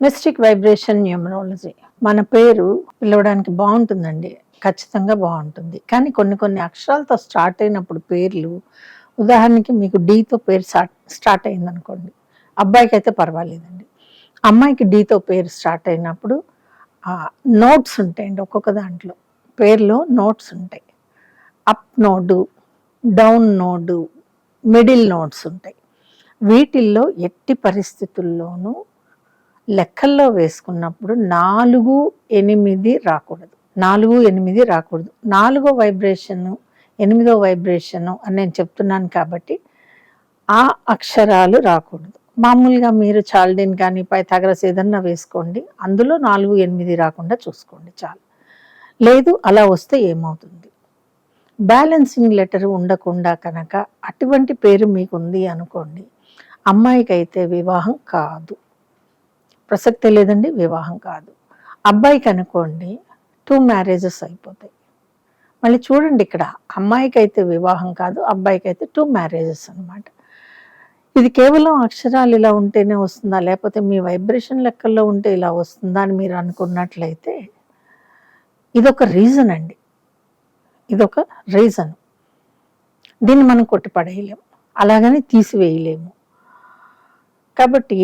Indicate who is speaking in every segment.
Speaker 1: Mystic vibration numerology మన పేరు పిలవడానికి బాగుంటుందండి. ఖచ్చితంగా బాగుంటుంది. కానీ కొన్ని కొన్ని అక్షరాలతో స్టార్ట్ అయినప్పుడు పేర్లు ఉదాహరణకి మీకు డీతో పేరు స్టార్ట్ స్టార్ట్ అయింది అనుకోండి అబ్బాయికి అయితే పర్వాలేదండి. అమ్మాయికి డీతో పేరు స్టార్ట్ అయినప్పుడు నోట్స్ ఉంటాయండి ఒక్కొక్క దాంట్లో. పేర్లో నోట్స్ ఉంటాయి. Up node down node middle notes ఉంటాయి. వీటిల్లో ఎట్టి పరిస్థితుల్లోనూ లెక్కల్లో వేసుకున్నప్పుడు నాలుగు ఎనిమిది రాకూడదు. నాలుగు ఎనిమిది రాకూడదు. నాలుగో వైబ్రేషను ఎనిమిదో వైబ్రేషను అని నేను చెప్తున్నాను కాబట్టి ఆ అక్షరాలు రాకూడదు. మామూలుగా మీరు చాల్డిన్ కానీ పైథాగరస్ ఏదన్నా వేసుకోండి. అందులో నాలుగు ఎనిమిది రాకుండా చూసుకోండి చాలు. లేదు అలా వస్తే ఏమవుతుంది? బ్యాలెన్సింగ్ లెటర్ ఉండకుండా కనుక అటువంటి పేరు మీకుంది అనుకోండి. అమ్మాయికి అయితే వివాహం కాదు. ప్రసక్తే లేదండి వివాహం కాదు. అబ్బాయికి అనుకోండి టూ మ్యారేజెస్ అయిపోతాయి. మళ్ళీ చూడండి ఇక్కడ అమ్మాయికి అయితే వివాహం కాదు అబ్బాయికి అయితే టూ మ్యారేజెస్ అనమాట ఇది కేవలం అక్షరాలు ఇలా ఉంటేనే వస్తుందా? లేకపోతే మీ వైబ్రేషన్ లెక్కల్లో ఉంటే ఇలా వస్తుందా అని మీరు అనుకున్నట్లయితే ఇదొక రీజన్ అండి. ఇదొక రీజన్ దీన్ని మనం కొట్టిపడేయలేము అలాగని తీసివేయలేము. కాబట్టి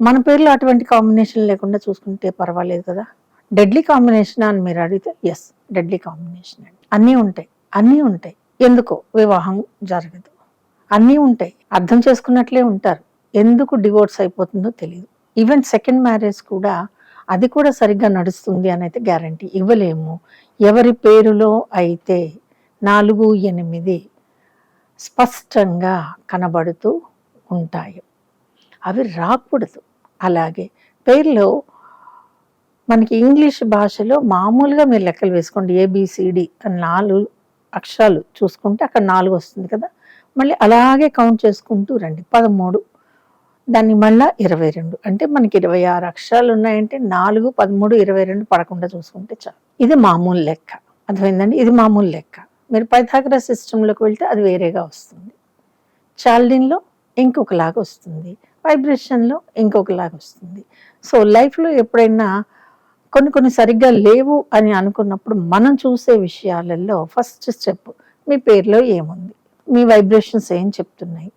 Speaker 1: మన పేర్లో అటువంటి కాంబినేషన్ లేకుండా చూసుకుంటే పర్వాలేదు కదా? డెడ్లీ కాంబినేషన్ అని మీరు అడిగితే ఎస్ డెడ్లీ కాంబినేషన్ అండి. అన్నీ ఉంటాయి అన్నీ ఉంటాయి. ఎందుకో? వివాహం జరగదు. అన్నీ ఉంటాయి. అర్థం చేసుకున్నట్లే ఉంటారు. ఎందుకు డివోర్స్ అయిపోతుందో తెలియదు ఈవెన్ సెకండ్ మ్యారేజ్ కూడా అది కూడా సరిగ్గా నడుస్తుంది అని అయితే గ్యారంటీ ఇవ్వలేము. ఎవరి పేరులో అయితే నాలుగు ఎనిమిది స్పష్టంగా కనబడుతూ ఉంటాయి అవి రాకూడదు. అలాగే. పేర్లో మనకి ఇంగ్లీష్ భాషలో మామూలుగా మీరు లెక్కలు వేసుకోండి. ఏబిసిడి అని నాలుగు అక్షరాలు చూసుకుంటే అక్కడ నాలుగు వస్తుంది కదా. మళ్ళీ అలాగే కౌంట్ చేసుకుంటూ రండి. పదమూడు దాన్ని మళ్ళీ ఇరవై రెండు. అంటే మనకి ఇరవై ఆరు అక్షరాలు ఉన్నాయంటే నాలుగు పదమూడు ఇరవై రెండు పడకుండా చూసుకుంటే చాలు. ఇది మామూలు లెక్క. అర్థమైందండి? ఇది మామూలు లెక్క. మీరు పైథాగర సిస్టంలోకి వెళ్తే అది వేరేగా వస్తుంది. చాల్డిన్లో ఇంకొకలాగా వస్తుంది. వైబ్రేషన్లో ఇంకొకలాగా వస్తుంది. సో లైఫ్లో ఎప్పుడైనా కొన్ని కొన్ని సరిగ్గా లేవు అని అనుకున్నప్పుడు మనం చూసే విషయాలలో ఫస్ట్ స్టెప్ మీ పేరులో ఏముంది? మీ వైబ్రేషన్స్ ఏం చెప్తున్నాయి?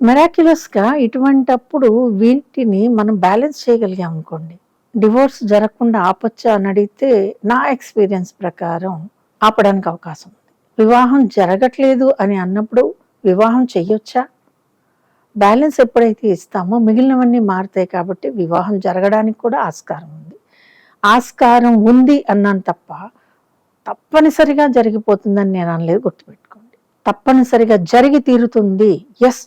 Speaker 1: మెరాక్యులస్గా ఇటువంటప్పుడు వీటిని మనం బ్యాలెన్స్ చేయగలిగాం అనుకోండి. డివోర్స్ జరగకుండా ఆపొచ్చా అని అడిగితే నా ఎక్స్పీరియన్స్ ప్రకారం ఆపడానికి అవకాశం ఉంది. వివాహం జరగట్లేదు అని అన్నప్పుడు వివాహం చేయొచ్చా బ్యాలెన్స్ ఎప్పుడైతే ఇస్తామో మిగిలినవన్నీ మారుతాయి కాబట్టి వివాహం జరగడానికి కూడా ఆస్కారం ఉంది. ఆస్కారం ఉంది అన్నాను తప్ప తప్పనిసరిగా జరిగిపోతుందని నేను అనలేదు గుర్తుపెట్టుకోండి. తప్పనిసరిగా జరిగి తీరుతుంది. ఎస్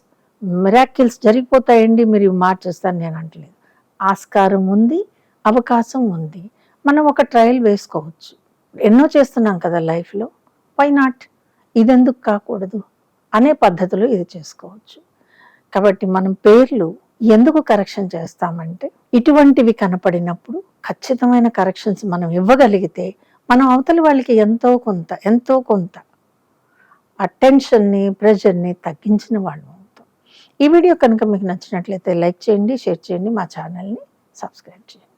Speaker 1: మిరాకిల్స్ జరిగిపోతాయండి మీరు మార్చేస్తాను నేను అంటలేదు. ఆస్కారం ఉంది అవకాశం ఉంది. మనం ఒక ట్రయల్ వేసుకోవచ్చు. ఎన్నో చేస్తున్నాం కదా లైఫ్లో. వై నాట్ ఇదెందుకు కాకూడదు? అనే పద్ధతిలో ఇది చేసుకోవచ్చు. కాబట్టి మనం పేర్లు ఎందుకు కరెక్షన్ చేస్తామంటే ఇటువంటివి కనపడినప్పుడు ఖచ్చితమైన కరెక్షన్స్ మనం ఇవ్వగలిగితే మనం అవతలి వాళ్ళకి ఎంతో కొంత ఎంతో కొంత ఆ టెన్షన్ని ప్రెషర్ని తగ్గించిన వాళ్ళు అవుతాం. ఈ వీడియో కనుక మీకు నచ్చినట్లయితే లైక్ చేయండి షేర్ చేయండి మా ఛానల్ని సబ్స్క్రైబ్ చేయండి.